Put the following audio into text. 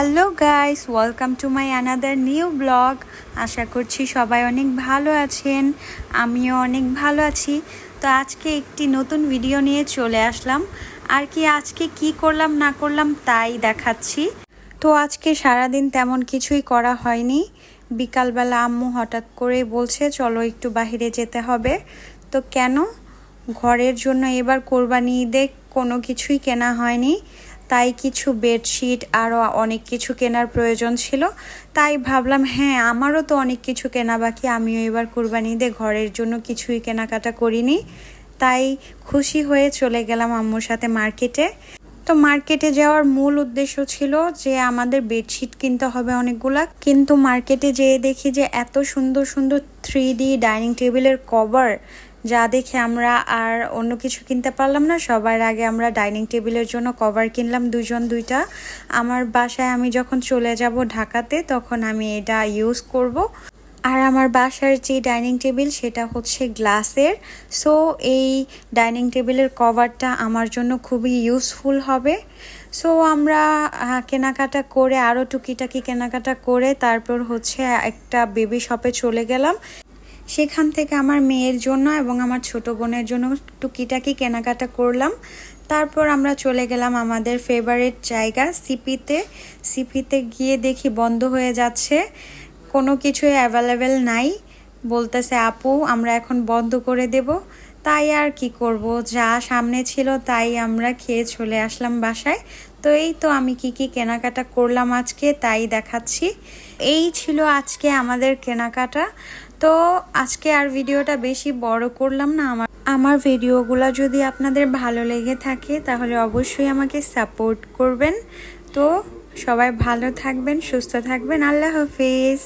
Hello guys, welcome to my another new blog. আশা করছি সবাই অনেক ভালো আছেন, আমিও অনেক ভালো আছি। তো আজকে একটি নতুন ভিডিও নিয়ে চলে আসলাম। আর কি আজকে কি করলাম, না করলাম তাই দেখাচ্ছি। তো আজকে সারাদিন তেমন কিছুই করা হয়নি। বিকালবেলা আম্মু হঠাৎ করে বলছে, চলো একটু বাইরে যেতে হবে। তো কেন? ঘরের জন্য এবার কোরবানি ঈদে কোনো কিছুই কেনা হয়নি। তাই কিছু বেডশিট আরও অনেক কিছু কেনার প্রয়োজন ছিল। তাই ভাবলাম হ্যাঁ আমারও তো অনেক কিছু কেনা বাকি, আমিও এবার কোরবানি ঈদে ঘরের জন্য কিছুই কেনাকাটা করিনি। তাই খুশি হয়ে চলে গেলাম আম্মুর সাথে মার্কেটে। তো মার্কেটে যাওয়ার মূল উদ্দেশ্য ছিল যে আমাদের বেডশিট কিনতে হবে অনেকগুলা। কিন্তু মার্কেটে যেয়ে দেখি যে এত সুন্দর সুন্দর থ্রি ডি ডাইনিং টেবিলের কভার যা দেখে আমরা আর অন্য কিছু কিনতে পারলাম না। সবার আগে আমরা ডাইনিং টেবিলের জন্য কভার কিনলাম দুজন দুইটা। আমার বাসায় আমি যখন চলে যাব ঢাকাতে, তখন আমি এটা ইউজ করব। আর আমার বাসার যে ডাইনিং টেবিল, সেটা হচ্ছে গ্লাসের। সো এই ডাইনিং টেবিলের কভারটা আমার জন্য খুবই ইউজফুল হবে। সো আমরা কেনাকাটা করে আরও টুকিটাকি কেনাকাটা করে, তারপর হচ্ছে একটা বেবি শপে চলে গেলাম। সেখান থেকে আমার মেয়ের জন্য এবং আমার ছোট বোনের জন্য টুকিটাকি কেনাকাটা করলাম। তারপর আমরা চলে গেলাম আমাদের ফেভারিট জায়গা সিপিতে সিপিতে গিয়ে দেখি বন্ধ হয়ে যাচ্ছে। কোনো কিছুই অ্যাভেলেবেল নাই। বলতেছে, আপু, আমরা এখন বন্ধ করে দেব। তাই আর কি করব? যা সামনে ছিল তাই আমরা খেয়ে চলে আসলাম বাসায়। তো এই তো আমি কি কি কেনাকাটা করলাম আজকে, তাই দেখাচ্ছি। এই ছিল আজকে আমাদের কেনাকাটা। তো আজকে আর ভিডিওটা বেশি বড় করলাম না, আমার আমার ভিডিওগুলো যদি আপনাদের ভালো লেগে থাকে, তাহলে অবশ্যই আমাকে সাপোর্ট করবেন। তো সবাই ভালো থাকবেন, সুস্থ থাকবেন। আল্লাহ হাফিজ।